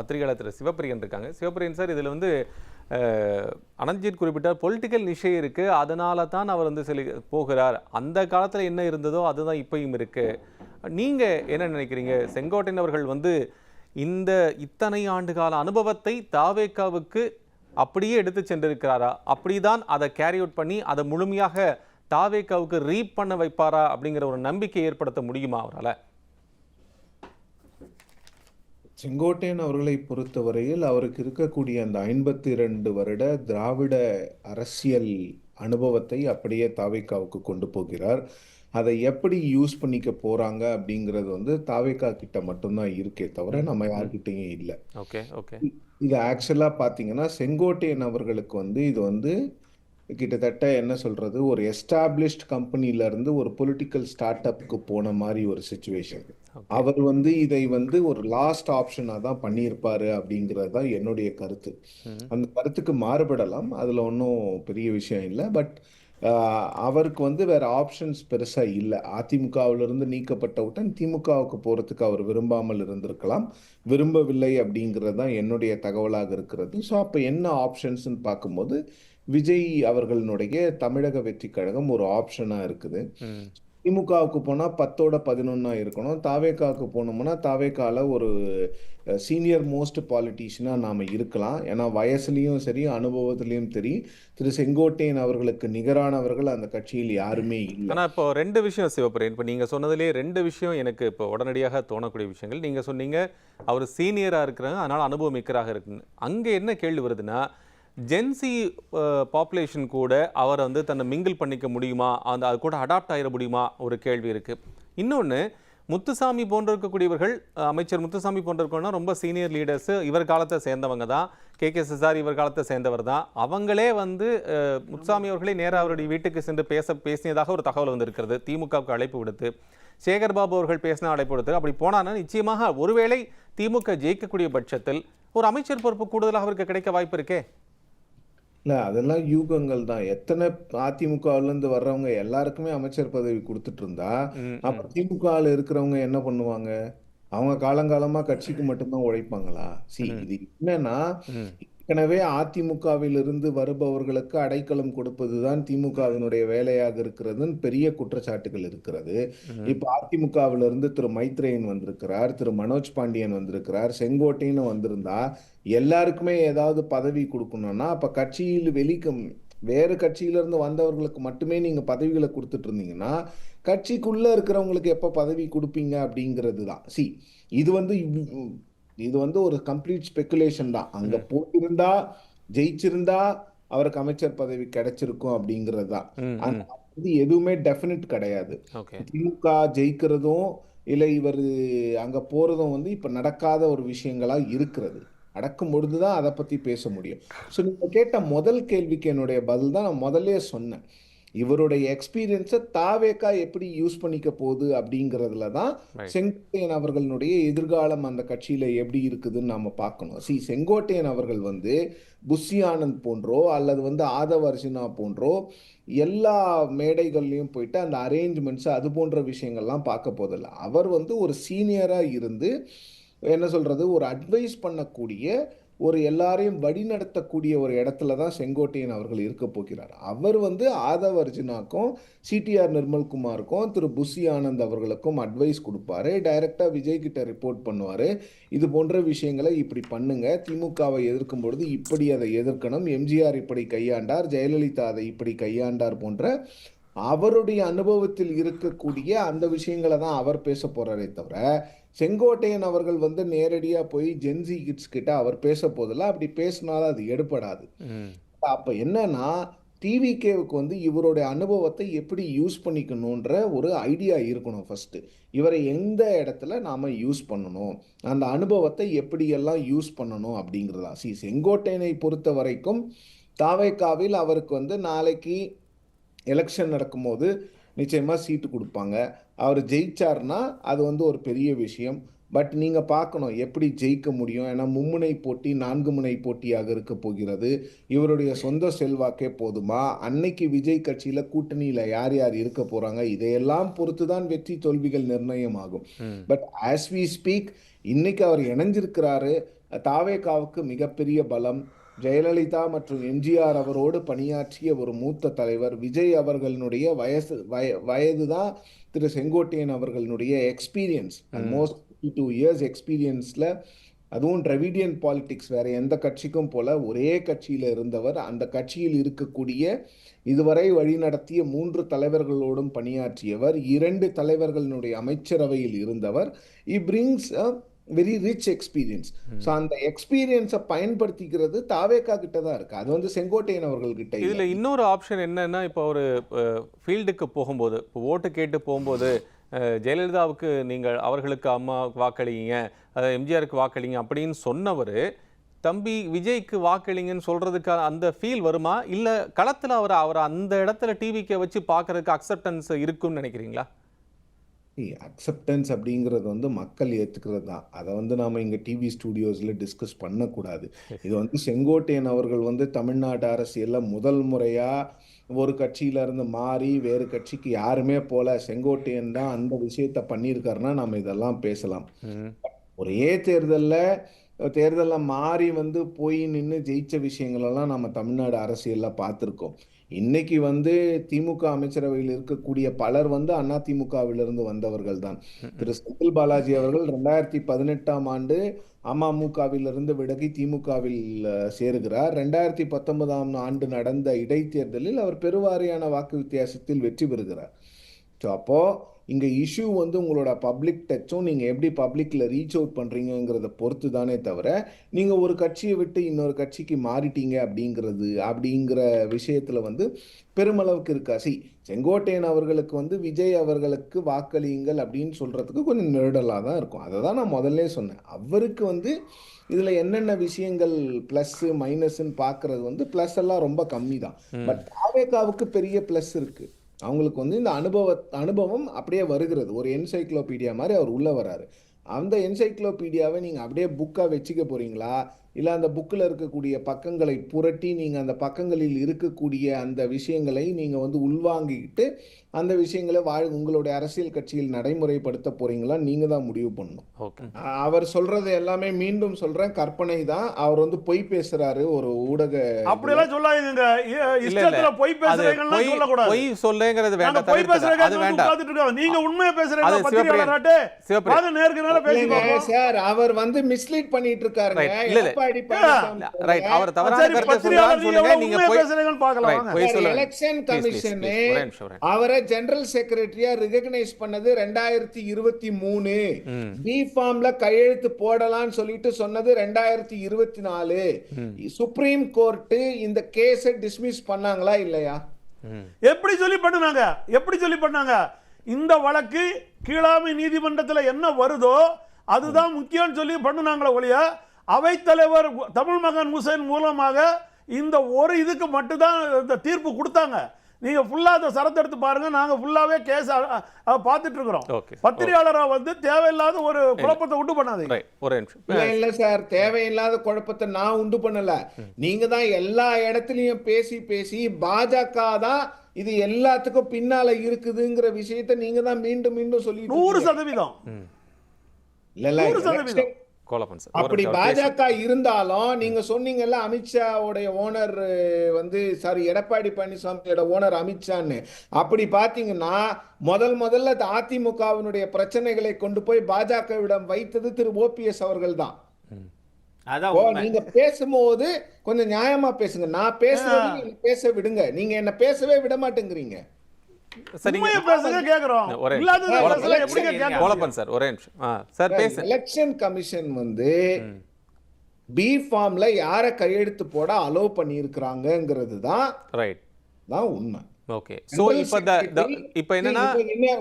பத்திரிகையாளர் திரு சிவப்பிரியன் இருக்காங்க. சிவப்பிரியன் சார் இதில் வந்து அனந்த்ஜித் குறிப்பிட்டார் பொலிட்டிக்கல் நிஷை இருக்குது அதனால தான் அவர் வந்து செலு போகிறார். அந்த காலத்தில் என்ன இருந்ததோ அதுதான் இப்பயும் இருக்குது நீங்கள் என்ன நினைக்கிறீங்க? செங்கோட்டையன் அவர்கள் வந்து இந்த இத்தனை ஆண்டு கால அனுபவத்தை தாவேக்காவுக்கு அப்படியே எடுத்து சென்றிருக்கிறாரா? அப்படிதான் அதை கேரி அவுட் பண்ணி அதை முழுமையாக தாவேக்காவுக்கு ரீப் பண்ண வைப்பாரா? அப்படிங்கிற ஒரு நம்பிக்கை ஏற்படுத்த முடியுமா அவரால்? செங்கோட்டையன் அவர்களை பொறுத்தவரையில் அவருக்கு இருக்கக்கூடிய அந்த ஐம்பத்தி ரெண்டு வருட திராவிட அரசியல் அனுபவத்தை அப்படியே தாவேக்காவுக்கு கொண்டு போகிறார். அதை எப்படி யூஸ் பண்ணிக்க போறாங்க அப்படிங்கிறது வந்து தாவேக்கா கிட்ட மட்டும்தான் இருக்கே தவிர நம்ம யார்கிட்டயும் இல்லை. Okay okay. இது ஆக்சுவலா பாத்தீங்கன்னா செங்கோட்டையன் அவர்களுக்கு வந்து இது வந்து கிட்டத்தட்ட என்ன சொல்றது ஒரு எஸ்டாப்ளிஷ்ட் கம்பெனில இருந்து ஒரு பொலிட்டிக்கல் ஸ்டார்ட் அப்க்கு போன மாதிரி ஒரு சுச்சுவேஷன் அவர் வந்து இதை வந்து ஒரு லாஸ்ட் ஆப்ஷனா தான் பண்ணியிருப்பாரு அப்படிங்கிறது தான் என்னுடைய கருத்து. அந்த கருத்துக்கு மாறுபடலாம் அதுல ஒன்றும் பெரிய விஷயம் இல்லை. பட் அவருக்கு வந்து வேற ஆப்ஷன்ஸ் பெருசா இல்லை. அதிமுகவில இருந்து நீக்கப்பட்டவுடன் திமுகவுக்கு போறதுக்கு அவர் விரும்பாமல் இருந்திருக்கலாம். விரும்பவில்லை அப்படிங்கிறது தான் என்னுடைய தகவலாக இருக்கிறது. ஸோ அப்போ என்ன ஆப்ஷன்ஸ்னு பார்க்கும்போது விஜய் அவர்களுடைய தமிழக வெற்றி கழகம் ஒரு ஆப்ஷனா இருக்குது. திமுகவுக்கு போனா பத்தோட பதினொன்னா இருக்கணும். தாவேக்காவுக்கு போனோம்னா தாவேக்கால ஒரு சீனியர் மோஸ்ட் பாலிட்டிஷியனா நாம இருக்கலாம். ஏன்னா வயசுலயும் சரி அனுபவத்திலையும் சரி திரு செங்கோட்டையன் அவர்களுக்கு நிகரானவர்கள் அந்த கட்சியில் யாருமே இல்லை. ஆனா இப்போ ரெண்டு விஷயம் சிவபிரியன் இப்போ நீங்க சொன்னதுலேயே ரெண்டு விஷயம் எனக்கு இப்போ உடனடியாக தோணக்கூடிய விஷயங்கள். நீங்க சொன்னீங்க அவர் சீனியரா இருக்கிறாங்க அதனால அனுபவம் மிக்கராக இருக்குன்னு. அங்க என்ன கேள்வி வருதுன்னா ஜென்சி பாப்புலேஷன் கூட அவரை வந்து தன்னை மிங்கிள் பண்ணிக்க முடியுமா? அந்த அது கூட அடாப்ட் ஆகிட முடியுமா? ஒரு கேள்வி இருக்கு. இன்னொன்னு முத்துசாமி போன்ற இருக்கக்கூடியவர்கள் அமைச்சர் முத்துசாமி போன்ற ரொம்ப சீனியர் லீடர்ஸ் இவர் காலத்தை சேர்ந்தவங்க தான். கே. கே. சிசார் இவர் காலத்தை சேர்ந்தவர் தான். அவங்களே வந்து முத்துசாமி அவர்களே நேராக அவருடைய வீட்டுக்கு சென்று பேச பேசியதாக ஒரு தகவல் வந்திருக்கிறது. திமுகவுக்கு அழைப்பு விடுத்து. சேகர் பாபு அவர்கள் பேசின அழைப்பு விடுத்து. அப்படி போனான்னா நிச்சயமாக ஒருவேளை திமுக ஜெயிக்கக்கூடிய பட்சத்தில் ஒரு அமைச்சர் பொறுப்பு கூடுதலாக அவருக்கு கிடைக்க வாய்ப்பு இருக்கே? இல்ல அதெல்லாம் யூகங்கள் தான். எத்தனை அதிமுகவுல இருந்து வர்றவங்க எல்லாருக்குமே அமைச்சர் பதவி கொடுத்துட்டு இருந்தா ம், அப்ப திமுகல இருக்கிறவங்க என்ன பண்ணுவாங்க? அவங்க காலங்காலமா கட்சிக்கு மட்டும்தான் உழைப்பாங்களா? சி இது என்னன்னா ஏற்கனவே அதிமுகவில் இருந்து வருபவர்களுக்கு அடைக்கலம் கொடுப்பதுதான் திமுகவினுடைய வேலையாக இருக்கிறதுன்னு பெரிய குற்றச்சாட்டுகள் இருக்கிறது. இப்ப அதிமுகவில இருந்து திரு மைத்ரேயன் வந்திருக்கிறார் திரு மனோஜ் பாண்டியன் வந்திருக்கிறார் செங்கோட்டைன்னு வந்திருந்தா எல்லாருக்குமே ஏதாவது பதவி கொடுக்கணும்னா அப்ப கட்சியில் வெளிக்கும் வேறு கட்சியில இருந்து வந்தவர்களுக்கு மட்டுமே நீங்க பதவிகளை கொடுத்துட்டு இருந்தீங்கன்னா கட்சிக்குள்ள இருக்கிறவங்களுக்கு எப்ப பதவி கொடுப்பீங்க அப்படிங்கிறது தான் சி இது வந்து இது வந்து ஒரு கம்ப்ளீட் ஸ்பெகுலேஷன் தான். அங்க போயிருந்தா ஜெயிச்சிருந்தா அவருக்கு அமைச்சர் பதவி கிடைச்சிருக்கும் அப்படிங்கிறது தான். இது எதுவுமே டெஃபினட் கிடையாது. திமுக ஜெயிக்கிறதும் இல்லை இவர் அங்க போறதும் வந்து இப்ப நடக்காத ஒரு விஷயங்களா இருக்கிறது. நடக்கும் பொழுதுதான் அதை பத்தி பேச முடியும். ஸோ நீங்க கேட்ட முதல் கேள்விக்கு என்னுடைய பதில் தான் நான் முதல்லயே சொன்னேன். இவருடைய எக்ஸ்பீரியன்ஸை தாவேக்கா எப்படி யூஸ் பண்ணிக்க போகுது அப்படிங்கிறதுல தான். செங்கோட்டையன் அவர்களுடைய எதிர்காலம் அந்த கட்சியில எப்படி இருக்குதுன்னு நாம பார்க்கணும் சி செங்கோட்டையன் அவர்கள் வந்து புஷி ஆனந்த் போன்றோ அல்லது வந்து ஆதவ அர்ஜுனா போன்றோ எல்லா மேடைகள்லையும் போயிட்டு அந்த அரேஞ்ச்மெண்ட்ஸ் அது போன்ற விஷயங்கள்லாம் பார்க்க போதில்ல அவர் வந்து ஒரு சீனியரா இருந்து என்ன சொல்றது ஒரு அட்வைஸ் பண்ணக்கூடிய ஒரு எல்லாரையும் வழிநடத்தக்கூடிய ஒரு இடத்துல தான் செங்கோட்டையன் அவர்கள் இருக்க போகிறார். அவர் வந்து ஆதவ அர்ஜுனாக்கும் சிடிஆர் நிர்மல்குமாருக்கும் திரு புஷி ஆனந்த் அவர்களுக்கும் அட்வைஸ் கொடுப்பாரு. டைரக்டா விஜய் கிட்ட ரிப்போர்ட் பண்ணுவாரு. இது போன்ற விஷயங்களை இப்படி பண்ணுங்க. திமுகவை எதிர்க்கும் பொழுது இப்படி அதை எதிர்க்கணும். எம்ஜிஆர் இப்படி கையாண்டார். ஜெயலலிதா அதை இப்படி கையாண்டார் போன்ற அவருடைய அனுபவத்தில் இருக்கக்கூடிய அந்த விஷயங்களை தான் அவர் பேச போறாரே தவிர செங்கோட்டையன் அவர்கள் வந்து நேரடியா போய் ஜென்சி கிட்ஸ் கிட்ட அவர் பேச போதில்ல அப்படி பேசினாலும் அது எடுபடாது. ம். அப்ப என்னன்னா டிவிகேவுக்கு வந்து இவருடைய அனுபவத்தை எப்படி யூஸ் பண்ணிக்கணுன்ற ஒரு ஐடியா இருக்கணும் ஃபர்ஸ்ட் இவரை எந்த இடத்துல நாம யூஸ் பண்ணணும்? அந்த அனுபவத்தை எப்படியெல்லாம் யூஸ் பண்ணணும் அப்படிங்கிறதா? சி செங்கோட்டையனை பொறுத்த வரைக்கும் தாவேக்காவில் அவருக்கு வந்து நாளைக்கு எலெக்ஷன் நடக்கும்போது நிச்சயமா சீட்டு கொடுப்பாங்க. அவர் ஜெயிச்சார்னா அது வந்து ஒரு பெரிய விஷயம். பட் நீங்க பார்க்கணும் எப்படி ஜெயிக்க முடியும். ஏன்னா மும்முனை போட்டி நான்கு முனை போட்டியாக இருக்க போகிறது. இவருடைய சொந்த செல்வாக்கே போதுமா? அன்னைக்கு விஜய் கட்சியில கூட்டணியில யார் யார் இருக்க போறாங்க? இதையெல்லாம் பொறுத்து தான் வெற்றி தோல்விகள் நிர்ணயம் ஆகும் ம். பட் ஆஸ் வி ஸ்பீக் இன்னைக்கு அவர் இணைஞ்சிருக்கிறாரு. தாவேகாவுக்கு மிகப்பெரிய பலம். ஜெயலலிதா மற்றும் எம்ஜிஆர் அவரோடு பணியாற்றிய ஒரு மூத்த தலைவர் விஜய் அவர்களுடைய வயசு வய வயது தான் திரு செங்கோட்டையன் அவர்களுடைய எக்ஸ்பீரியன்ஸ் மோஸ்ட் டூ இயர்ஸ் எக்ஸ்பீரியன்ஸில் அதுவும் டிரவிடியன் பாலிடிக்ஸ் வேற எந்த கட்சிக்கும் போல ஒரே கட்சியில் இருந்தவர். அந்த கட்சியில் இருக்கக்கூடிய இதுவரை வழிநடத்திய மூன்று தலைவர்களோடும் பணியாற்றியவர். இரண்டு தலைவர்களுடைய அமைச்சரவையில் இருந்தவர். He brings a very rich experience so அந்த எக்ஸ்பீரியன்ஸை பயன்படுத்திக்கிறது தாவேக்கா கிட்ட தான் இருக்கு. அது வந்து செங்கோட்டையன் அவர்கள் கிட்ட இல்ல. இதுல இன்னொரு ஆப்ஷன் என்னன்னா இப்போ ஒரு ஃபீல்டுக்கு போகும்போது இப்போ ஓட்டு கேட்டு போகும்போது ஜெயலலிதாவுக்கு நீங்கள் அவர்களுக்கு அம்மா வாக்களிங்க எம்ஜிஆருக்கு வாக்களிங்க அப்படின்னு சொன்னவர் தம்பி விஜய்க்கு வாக்களிங்கன்னு சொல்றதுக்கு அந்த ஃபீல் வருமா? இல்ல களத்துல அவர் அவர் அந்த இடத்துல டிவிக்கு வச்சு பார்க்கறதுக்கு அக்செப்டன்ஸ் இருக்கும்னு நினைக்கிறீங்களா? அக்செப்டன்ஸ் அப்படிங்கிறது வந்து மக்கள் ஏற்றுக்கிறது தான். அதை வந்து நாம் இங்கே டிவி ஸ்டூடியோஸில் டிஸ்கஸ் பண்ணக்கூடாது. இது வந்து செங்கோட்டையன் அவர்கள் வந்து தமிழ்நாட்டு அரசியலில் முதல் முறையாக ஒரு கட்சியில இருந்து மாறி வேறு கட்சிக்கு யாருமே போல செங்கோட்டையன் தான் அந்த விஷயத்த பண்ணியிருக்காருன்னா நம்ம இதெல்லாம் பேசலாம். ஒரே தேர்தலில் தேர்தலில் மாறி வந்து போய் நின்று ஜெயிச்ச விஷயங்களெல்லாம் நம்ம தமிழ்நாடு அரசியலில் பார்த்துருக்கோம். இன்னைக்கு வந்து திமுக அமைச்சரவையில் இருக்கக்கூடிய பலர் வந்து அண்ணா திமுகவிலிருந்து வந்தவர்கள் தான் திரு செந்தில் பாலாஜி அவர்கள் ரெண்டாயிரத்தி பதினெட்டாம் ஆண்டு அமமுகவிலிருந்து விலகி திமுகவில் சேருகிறார். ரெண்டாயிரத்தி பத்தொன்பதாம் ஆண்டு நடந்த இடைத்தேர்தலில் அவர் பெருவாரியான வாக்கு வித்தியாசத்தில் வெற்றி பெறுகிறார். ஸோ அப்போ இங்க இஷ்யூ வந்து உங்களோட பப்ளிக் டச்சும் நீங்க எப்படி பப்ளிக்ல ரீச் அவுட் பண்றீங்கங்கிறத பொறுத்து தானே தவிர நீங்க ஒரு கட்சியை விட்டு இன்னொரு கட்சிக்கு மாறிட்டீங்க அப்படிங்கிறது அப்படிங்கிற விஷயத்துல வந்து பெருமளவுக்கு இருக்கா? சி செங்கோட்டையன் அவர்களுக்கு வந்து விஜய் அவர்களுக்கு வாக்களியுங்கள் அப்படின்னு சொல்றதுக்கு கொஞ்சம் நெருடலாக தான் இருக்கும். அதை தான் நான் முதல்ல சொன்னேன். அவருக்கு வந்து இதுல என்னென்ன விஷயங்கள் ப்ளஸ் மைனஸ்ன்னு பார்க்கறது வந்து ப்ளஸ் எல்லாம் ரொம்ப கம்மி தான் பட் தாவேகாவுக்கு பெரிய ப்ளஸ் இருக்கு. அவங்களுக்கு வந்து இந்த அனுபவ அனுபவம் அப்படியே வருகிறது. ஒரு என்சைக்ளோபீடியா மாதிரி அவர் உள்ளே வராரு அந்த என்சைக்ளோபீடியாவை நீங்கள் அப்படியே புக்காக வச்சுக்க போகிறீங்களா இல்லை அந்த புக்கில் இருக்கக்கூடிய பக்கங்களை புரட்டி நீங்கள் அந்த பக்கங்களில் இருக்கக்கூடிய அந்த விஷயங்களை நீங்கள் வந்து உள்வாங்கிக்கிட்டு அந்த விஷயங்களை வாழ் உங்களுடைய அரசியல் கட்சியில் நடைமுறைப்படுத்த போறீங்களா? நீங்கள் தான் முடிவு பண்ணணும். அவர் சொல்றது எல்லாமே மீண்டும் சொல்றேன். கற்பனை தான். அவர் வந்து பொய் பேசுறாரு ஒரு ஊடக அப்படியெல்லாம் சொல்லாதீங்க. பொய் பேசுறீங்கன்னு பொய் சொல்லுங்கிறது நாங்க வேண்டாம் பொய். பேசுறீங்க அது வேண்டாம். நீங்க உண்மையை பேசுறீங்க பத்திரிகையாளராட்டு? சிவப்பிரியன் வாங்க நேருக்கு நேரா பேசி இல்லைங்க, பார்ப்போம் சார் அவர் வந்து மிஸ்லீட் பண்ணிட்டு இருக்காருங்க. எடப்பாடி பழனிசாமி ரைட் அவர் தவறான கருத்தை சொல்லுங்க. நீங்க போய் பார்க்கலாம். போய் சொல்லுங்க. எலெக்ஷன் கமிஷனு ஜெனரல் செக்ரட்டரியா ரெகக்னைஸ் பண்ணது ரெண்டாயிரத்தி இருபத்தி மூணு. ம். பி ஃபார்ம்ல கையெழுத்து போடலாம்னு சொல்லிட்டு சொன்னது ரெண்டாயிரத்தி இருபத்தி நாலு. சுப்ரீம் கோர்ட் இந்த கேஸை டிஸ்மிஸ் பண்ணாங்களா இல்லையா. எப்படி சொல்லி பண்ணுனாங்க? எப்படி சொல்லி பண்ணாங்க? இந்த வழக்கு கீழாமை நீதிமன்றத்தில் என்ன வருதோ அதுதான் முக்கியம்னு சொல்லி பண்ணுனாங்களே ஒழிய அவைத்தலைவர் தமிழ் மகன் ஹுசைன் மூலமாக இந்த ஒரு இதுக்கு மட்டும்தான் இந்த தீர்ப்பு கொடுத்தாங்க. நீங்க ஃபுல்லா அந்த சரத்தை எடுத்து பாருங்க. நாங்க ஃபுல்லாவே கேஸ் பார்த்துட்டு இருக்கிறோம். Okay. பத்திரிகையாளரா வந்து தேவையில்லாத ஒரு குழப்பத்தை உண்டு பண்ணாதீங்க. ரைட் ஒரே நிமிஷம். இல்ல சார். தேவையில்லாத குழப்பத்தை நான் உண்டு பண்ணல. நீங்க தான் எல்லா இடத்துலயும் பேசி பேசி பாஜக தான் இது எல்லாத்துக்கும் பின்னால இருக்குதுங்கிற விஷயத்த நீங்க தான் மீண்டும் மீண்டும் சொல்லி நூறு சதவீதம். இல்ல கோலப்பன் சார். அப்படி பாஜக இருந்தாலும் நீங்க சொன்னீங்கல்ல அமித்ஷாவுடைய ஓனர் வந்து சாரி எடப்பாடி பழனிசாமியோட ஓனர் அமித்ஷான்னு. அப்படி பாத்தீங்கன்னா முதல் முதல்ல அதிமுகவினுடைய பிரச்சனைகளை கொண்டு போய் பாஜகவிடம் வைத்தது திரு ஓபிஎஸ் அவர்கள் தான். நீங்க பேசும்போது கொஞ்சம் நியாயமா பேசுங்க. நான் பேசுறது நீங்க பேச விடுங்க. நீங்க என்ன பேசவே விட மாட்டேங்கிறீங்க. எலெக்ஷன் கமிஷன் வந்து பி ஃபார்ம்ல யார கையெழுத்து போட அலோவ் பண்ணியிருக்கிறாங்கங்கிறது தான் ரைட் தான் உண்மை. ஓகே சோ இப்போ என்னன்னா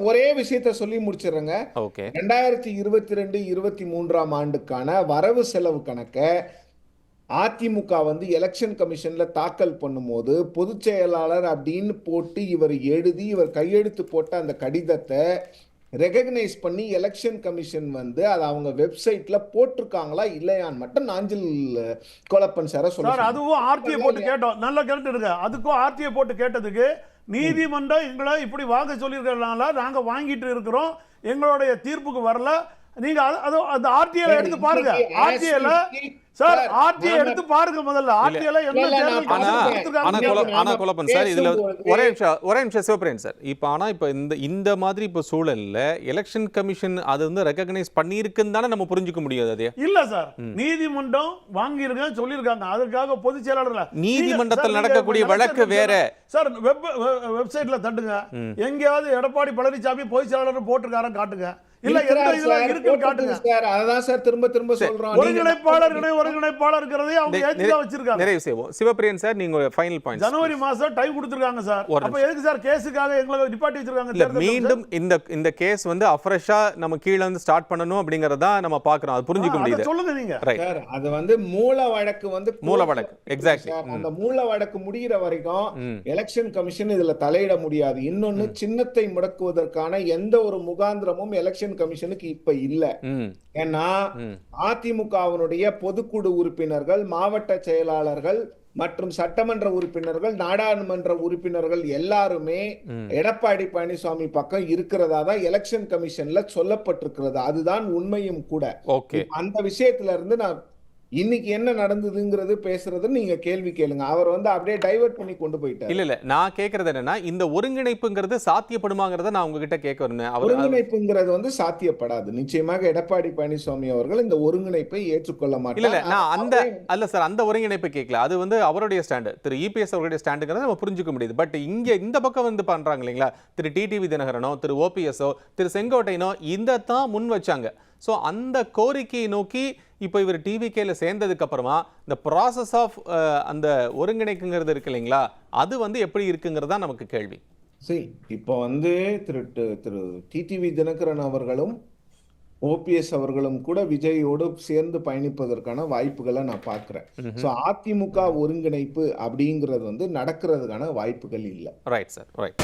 ஒரே விஷயத்த சொல்லி முடிச்சிடுறேங்க. ஓகே ரெண்டாயிரத்தி இருபத்தி ரெண்டு இருபத்தி மூன்றாம் ஆண்டுக்கான வரவு செலவு கணக்கை அதிமுக வந்து எலெக்ஷன் கமிஷன்ல தாக்கல் பண்ணும்போது பொதுச் செயலாளர் அப்படின்னு போட்டு இவர் எழுதி இவர் கையெழுத்து போட்ட அந்த கடிதத்தை ரெகக்னைஸ் பண்ணி எலெக்ஷன் கமிஷன் வந்து அதை அவங்க வெப்சைட்ல போட்டிருக்காங்களா இல்லையான்னு மட்டும் நாஞ்சில் கோலப்பன் சார சொல்ல அதுவும் ஆர்டிஐ போட்டு கேட்டோம். நல்ல கேட்டு இருக்கு. அதுக்கும் ஆர்டிஐ போட்டு கேட்டதுக்கு நீதிமன்றம் எங்களை இப்படி வாங்க சொல்லியிருக்கிறதுனால நாங்க வாங்கிட்டு இருக்கிறோம். எங்களுடைய தீர்ப்புக்கு வரல. நீங்க அது- அது அந்த ஆர்டிஐல எடுத்து பாருங்க. ஆர்டிஐல சார் நாம- எடுத்து பாருங்க முதல்ல. என்ன நான் தேர்தல் ஆனா குழப்பம் சார். இதுல ஒரே நிமிஷம் ஒரே நிமிஷம் சிவபிரியன் சார். இப்போ ஆனா இப்போ இந்த இந்த மாதிரி இப்போ சூழல்ல எலெக்ஷன் கமிஷன் அது வந்து ரெக்கக்னைஸ் பண்ணியிருக்குன்னு தானே நம்ம புரிஞ்சுக்க முடியாது அதே. இல்ல சார். நீதிமன்றம் வாங்கியிருக்கேன் சொல்லியிருக்காங்க. அதுக்காக பொதுச் செயலாளர்ல நீதிமன்றத்தில் நடக்கக்கூடிய வழக்கு வேற. சார் வெப் வெப்சைட்ல தட்டுங்க. எங்கேயாவது எடப்பாடி பழனிசாமி பொதுச் செயலாளர் போட்டிருக்காரன் காட்டுங்க. இல்ல எந்த இதுல சார், இருக்குன்னு காட்டுங்க. சார். அததான் சார் திரும்ப திரும்ப சொல்றோம். ஒருங்கிணைப்பாளர் இணை ஒருங்கிணைப்பாளர் இருக்கிறதே அவங்க ஏத்தி வச்சிருக்காங்க. நிறைவு செய்வோம் சிவபிரியன் சார் நீங்க ஃபைனல் பாயிண்ட் ஜனவரி மாசம் டைம் கொடுத்திருக்காங்க சார். அப்ப எதுக்கு சார் கேஸுக்காக எங்களை நிப்பாட்டி வச்சிருக்காங்க? மீண்டும் இந்த இந்த கேஸ் வந்து அஃப்ரெஷ்ஷா நம்ம கீழ வந்து ஸ்டார்ட் பண்ணணும் அப்படிங்கறத நம்ம பாக்குறோம் அது புரிஞ்சுக்க? முடியுது. சொல்லுங்க நீங்க. சார் அது வந்து மூல வழக்கு வந்து மூல வழக்கு. சார், அந்த மூல வழக்கு முடிகிற வரைக்கும். எலெக்ஷன் கமிஷன் இதுல தலையிட முடியாது. இன்னொன்னு சின்னத்தை முடக்குவதற்கான எந்த ஒரு முகாந்திரமும் எலெக்ஷன் கமிஷனுக்கு இப்ப இல்ல. ஏன்னா அதிமுகவினுடைய பொதுக்குழு உறுப்பினர்கள் மாவட்ட செயலாளர்கள் மற்றும் சட்டமன்ற உறுப்பினர்கள் நாடாளுமன்ற உறுப்பினர்கள் எல்லாருமே. எடப்பாடி பழனிசாமி பக்கம் இருக்கிறதா தான் எலெக்ஷன் கமிஷன்ல சொல்லப்பட்டிருக்கிறது. அதுதான் உண்மையும் கூட. அந்த விஷயத்துல இருந்து நான் இன்னைக்கு என்ன நடந்ததுங்கிறது பேசுறது நீங்க கேள்வி கேளுங்க. அவர் வந்து அப்படியே டைவர்ட் பண்ணி கொண்டு போயிட்டார். இல்ல இல்ல. நான் கேக்குறது என்னன்னா இந்த ஒருங்கிணைப்புங்கிறது சாத்தியப்படுமாங்கிறத நான் உங்ககிட்ட கேட்க வரேன் ஒருங்கிணைப்புங்கிறது வந்து சாத்தியப்படாது. நிச்சயமாக எடப்பாடி பழனிசாமி அவர்கள் இந்த ஒருங்கிணைப்பை ஏற்றுக்கொள்ள இல்ல இல்ல. மாட்டார் நான் அந்த அல்ல சார் அந்த ஒருங்கிணைப்பு கேட்கல அது வந்து அவருடைய ஸ்டாண்டு திரு. இபிஎஸ் அவருடைய ஸ்டாண்டுங்கிறத நம்ம புரிஞ்சுக்க முடியுது. பட் இங்க இந்த பக்கம் வந்து பண்றாங்க இல்லைங்களா? திரு. டிடிவி தினகரனோ திரு. ஓபிஎஸ்ஓ திரு. செங்கோட்டையனோ இந்த தான் முன் வச்சாங்க. ஸோ அந்த கோரிக்கையை நோக்கி இப்போ இவர் டிவிகேல சேர்ந்ததுக்கு அப்புறமா இந்த ப்ராசஸ் ஆஃப் அந்த ஒருங்கிணைக்குங்கிறது இருக்கு இல்லைங்களா? அது வந்து எப்படி இருக்குங்கிறது தான் நமக்கு கேள்வி. சரி இப்போ வந்து திரு திரு டிடிவி தினகரன் அவர்களும் ஓபிஎஸ் அவர்களும் கூட விஜயோடு சேர்ந்து பயணிப்பதற்கான வாய்ப்புகளை நான் பார்க்கிறேன். ஸோ அதிமுக ஒருங்கிணைப்பு அப்படிங்கிறது வந்து நடக்கிறதுக்கான வாய்ப்புகள் இல்லை. Right sir right